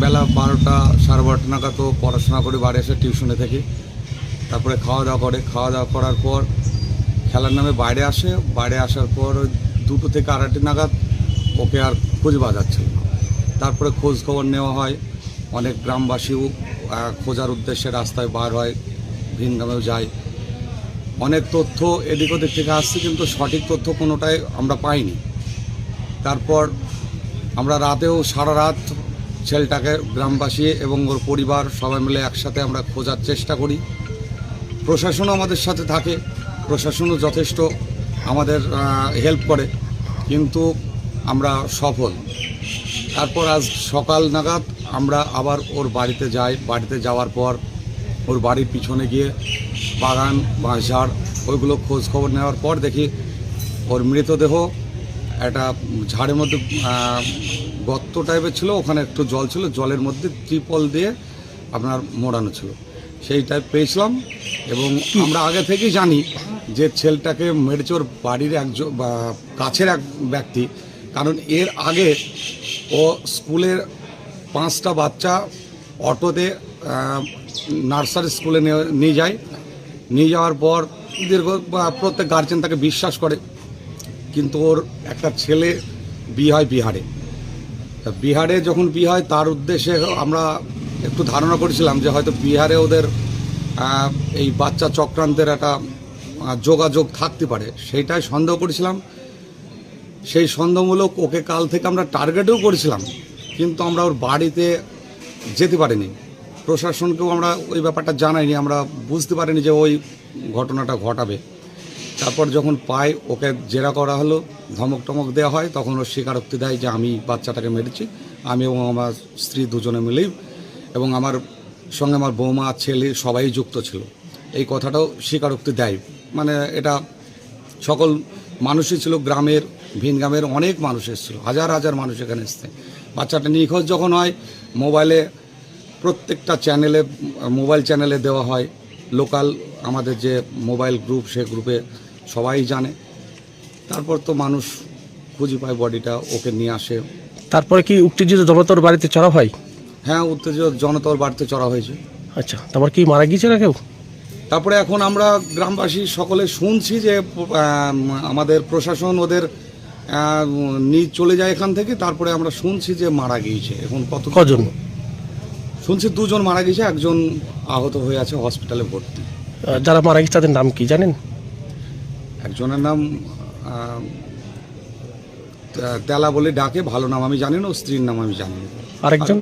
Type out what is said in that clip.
বেলা বারোটা, সাড়ে বারোটা নাগাদ তো পড়াশোনা করে, বাড়ি এসে টিউশনে থেকে। তারপরে খাওয়া দাওয়া করে, খাওয়া দাওয়া করার পর খেলার নামে বাইরে আসে। বাইরে আসার পর দুটো থেকে আড়াইটে নাগাদ ওকে আর খোঁজ বাজাচ্ছিল তারপরে খোঁজ খবর নেওয়া হয়। অনেক গ্রামবাসীও খোঁজার উদ্দেশ্যে রাস্তায় বার হয়, ভিন গ্রামেও যায়। অনেক তথ্য এদিক ওদিক থেকে আসছে, কিন্তু সঠিক তথ্য কোনোটাই আমরা পাইনি। তারপর আমরা রাতেও সারা রাত ছেলেটাকে গ্রামবাসী এবং ওর পরিবার সবাই মিলে একসাথে আমরা খোঁজার চেষ্টা করি। প্রশাসনও আমাদের সাথে থাকে, প্রশাসনও যথেষ্ট আমাদের হেল্প করে, কিন্তু আমরা সফল। তারপর আজ সকাল নাগাদ আমরা আবার ওর বাড়িতে যাই, বাড়িতে যাওয়ার পর ওর বাড়ির পিছনে গিয়ে বাগান, বাঁশঝাড়, ওইগুলো খোঁজ খবর নেওয়ার পর দেখি ওর মৃতদেহ একটা ঝাড়ের মধ্যে গর্ত টাইপের ছিল, ওখানে একটু জল ছিল, জলের মধ্যে ত্রিপল দিয়ে আপনার মোড়ানো ছিল। সেই টাইপ পেয়েছিলাম এবং আমরা আগে থেকেই জানি যে ছেলেটাকে মেরেছে বাড়ির একজন বা কাছের এক ব্যক্তি। কারণ এর আগে ও স্কুলের পাঁচটা বাচ্চা অটোতে নার্সারি স্কুলে নিয়ে- যায়। নিয়ে যাওয়ার পর দীর্ঘ প্রত্যেক গার্জেন তাকে বিশ্বাস করে। কিন্তু ওর একটা ছেলে বিয়ে হয় বিহারে। তা বিহারে যখন বিয়ে হয়, তার উদ্দেশ্যে আমরা একটু ধারণা করেছিলাম যে হয়তো বিহারে ওদের এই বাচ্চা চক্রান্তের একটা যোগাযোগ থাকতে পারে। সেইটাই সন্দেহ করেছিলাম। সেই সন্দেহমূলক ওকে কাল থেকে আমরা টার্গেটেও করেছিলাম, কিন্তু আমরা ওর বাড়িতে যেতে পারিনি। প্রশাসনকেও আমরা ওই ব্যাপারটা জানাইনি, আমরা বুঝতে পারিনি যে ওই ঘটনাটা ঘটাবে। তারপর যখন পাই, ওকে জেরা করা হলো। ধমক টমক দেওয়া হয়, তখন ও স্বীকারোক্তি দেয় যে আমি বাচ্চাটাকে মেরেছি। আমি এবং আমার স্ত্রী দুজনে মিলেই এবং আমার সঙ্গে আমার বৌমা, ছেলে সবাই যুক্ত ছিল। এই কথাটাও স্বীকারোক্তি দেয়। মানে এটা সকল মানুষই ছিল, গ্রামের, ভিন গ্রামের অনেক মানুষ এসেছিল। হাজার হাজার মানুষ এখানে এসছে। বাচ্চাটা নিখোঁজ যখন হয়, মোবাইলে প্রত্যেকটা চ্যানেলে, মোবাইল চ্যানেলে দেওয়া হয়। লোকাল আমাদের যে মোবাইল গ্রুপ, সে গ্রুপে সবাই জানে। তারপর তো মানুষ খুঁজে পায় বডিটা ওকে নিয়ে আসে। তারপরে কি উত্তেজিত জনতার বাড়িতে চড়া হয়? হ্যাঁ উত্তেজিত জনতার বাড়িতে চড়া হয়েছে। আচ্ছা তারপর কি মারা গিয়েছে না কেউ? তারপরে এখন আমরা গ্রামবাসী সকলে শুনছি যে আমাদের প্রশাসন ওদের নিয়ে চলে যায় এখান থেকে তারপরে আমরা শুনছি যে মারা গিয়েছে। এখন কত কজন? শুনছি দুজন মারা গিয়েছে একজন আহত হয়ে আছে হসপিটালে ভর্তি। যারা মারা গেছে তাদের নাম কি জানেন? একজনের নাম তেলা বলে ডাকে ভালো নাম আমি জানি না স্ত্রীর নাম আমি জানি না। আরেকজন?